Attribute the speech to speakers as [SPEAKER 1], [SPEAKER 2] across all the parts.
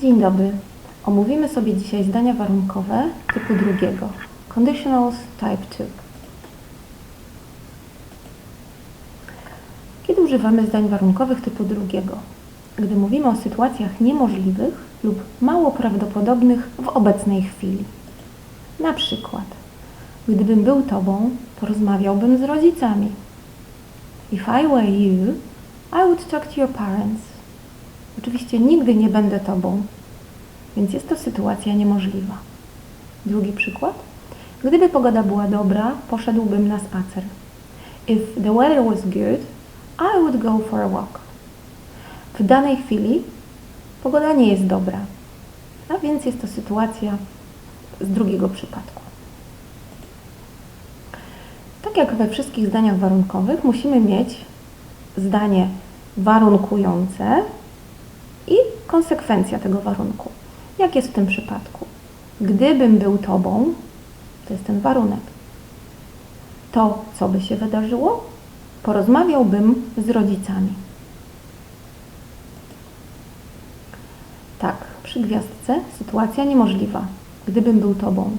[SPEAKER 1] Dzień dobry. Omówimy sobie dzisiaj zdania warunkowe typu drugiego. Conditionals type 2. Kiedy używamy zdań warunkowych typu drugiego? Gdy mówimy o sytuacjach niemożliwych lub mało prawdopodobnych w obecnej chwili. Na przykład, gdybym był Tobą, porozmawiałbym z rodzicami. If I were you, I would talk to your parents. Oczywiście nigdy nie będę Tobą, więc jest to sytuacja niemożliwa. Drugi przykład. Gdyby pogoda była dobra, poszedłbym na spacer. If the weather was good, I would go for a walk. W danej chwili pogoda nie jest dobra, a więc jest to sytuacja z drugiego przypadku. Tak jak we wszystkich zdaniach warunkowych, musimy mieć zdanie warunkujące i konsekwencja tego warunku. Jak jest w tym przypadku? Gdybym był Tobą, to jest ten warunek. To, co by się wydarzyło? Porozmawiałbym z rodzicami. Tak, przy gwiazdce sytuacja niemożliwa. Gdybym był Tobą.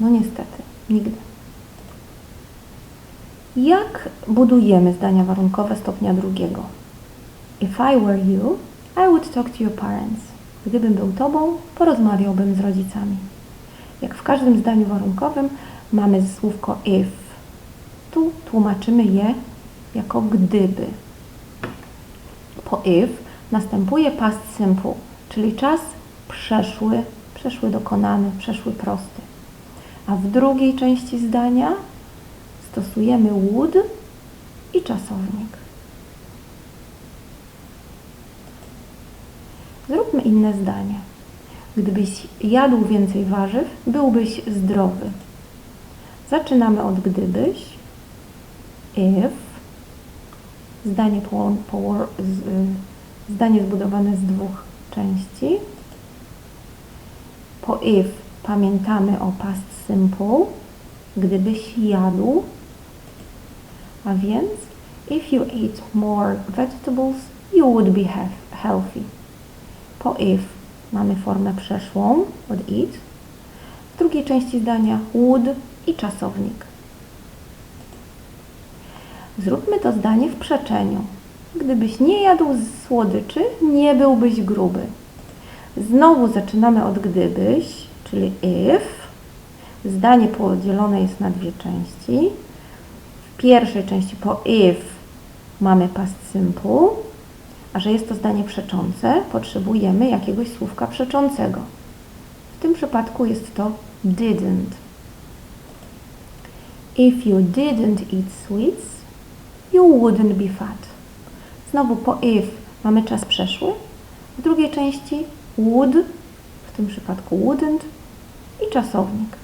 [SPEAKER 1] No niestety, nigdy. Jak budujemy zdania warunkowe stopnia drugiego? If I were you, I would talk to your parents. Gdybym był Tobą, porozmawiałbym z rodzicami. Jak w każdym zdaniu warunkowym mamy słówko if. Tu tłumaczymy je jako gdyby. Po if następuje past simple, czyli czas przeszły, przeszły dokonany, przeszły prosty. A w drugiej części zdania stosujemy would i czasownik. Zróbmy inne zdanie. Gdybyś jadł więcej warzyw, byłbyś zdrowy. Zaczynamy od gdybyś. If. Zdanie, po, po, zdanie zbudowane z dwóch części. Po if pamiętamy o past simple. Gdybyś jadł. A więc if you ate more vegetables, you would be he- healthy. Po if mamy formę przeszłą od it. W drugiej części zdania would i czasownik. Zróbmy to zdanie w przeczeniu. Gdybyś nie jadł słodyczy, nie byłbyś gruby. Znowu zaczynamy od gdybyś, czyli if. Zdanie podzielone jest na dwie części. W pierwszej części po if mamy past simple, a że jest to zdanie przeczące, potrzebujemy jakiegoś słówka przeczącego. W tym przypadku jest to didn't. If you didn't eat sweets, you wouldn't be fat. Znowu po if mamy czas przeszły. W drugiej części would, w tym przypadku wouldn't i czasownik.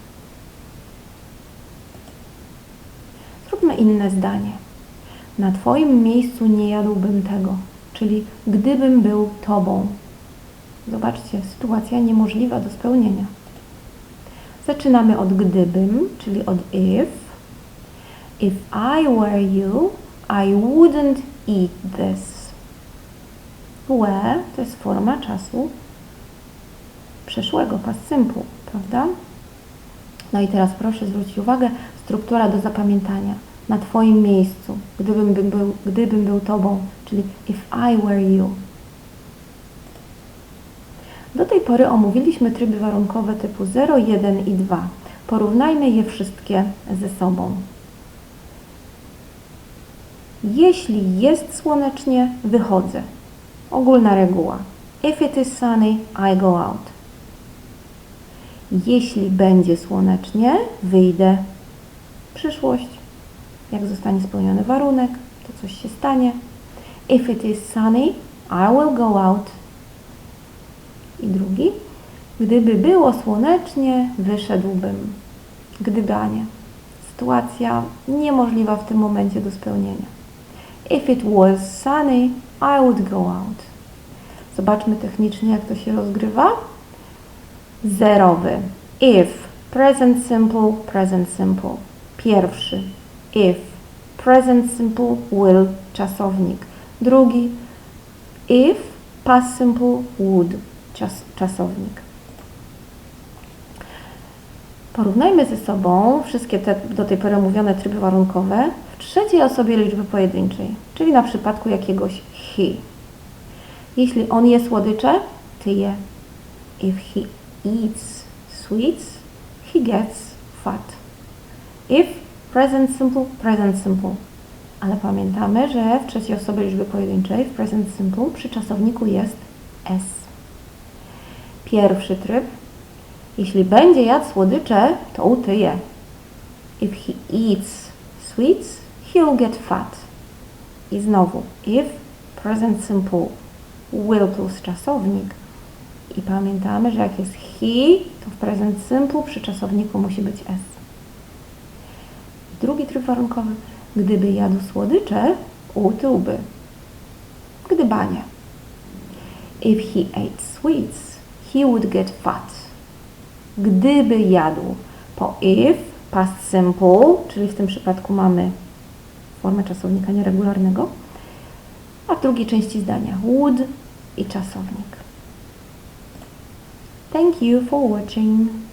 [SPEAKER 1] Zróbmy inne zdanie. Na Twoim miejscu nie jadłbym tego, czyli gdybym był Tobą. Zobaczcie, sytuacja niemożliwa do spełnienia. Zaczynamy od gdybym, czyli od if. If I were you, I wouldn't eat this. Were to jest forma czasu przeszłego, past simple, prawda? No i teraz proszę zwrócić uwagę, struktura do zapamiętania. Na Twoim miejscu, gdybym by był, gdybym był Tobą, czyli if I were you. Do tej pory omówiliśmy tryby warunkowe typu 0, 1 i 2. Porównajmy je wszystkie ze sobą. Jeśli jest słonecznie, wychodzę. Ogólna reguła. If it is sunny, I go out. Jeśli będzie słonecznie, wyjdę. Przyszłość. Jak zostanie spełniony warunek, to coś się stanie. If it is sunny, I will go out. I drugi. Gdyby było słonecznie, wyszedłbym. Gdyby, a nie. Sytuacja niemożliwa w tym momencie do spełnienia. If it was sunny, I would go out. Zobaczmy technicznie, jak to się rozgrywa. Zerowy. If. Present simple, present simple. Pierwszy. If. Present simple, will, czasownik. Drugi. If. Past simple, would, czas, czasownik. Porównajmy ze sobą wszystkie te do tej pory mówione tryby warunkowe w trzeciej osobie liczby pojedynczej, czyli na przypadku jakiegoś he. Jeśli on je słodycze, ty je. If he eats sweets, he gets fat. If present simple, present simple. Ale pamiętamy, że w trzeciej osobie liczby pojedynczej, w present simple, przy czasowniku jest s. Pierwszy tryb. Jeśli będzie jadł słodycze, to utyje. If he eats sweets, he'll get fat. I znowu, if present simple will plus czasownik. I pamiętamy, że jak jest he, to w present simple przy czasowniku musi być s. Drugi tryb warunkowy. Gdyby jadł słodycze, utyłby. Gdybanie. If he ate sweets, he would get fat. Gdyby jadł. Po if, past simple, czyli w tym przypadku mamy formę czasownika nieregularnego, a w drugiej części zdania would i czasownik. Thank you for watching.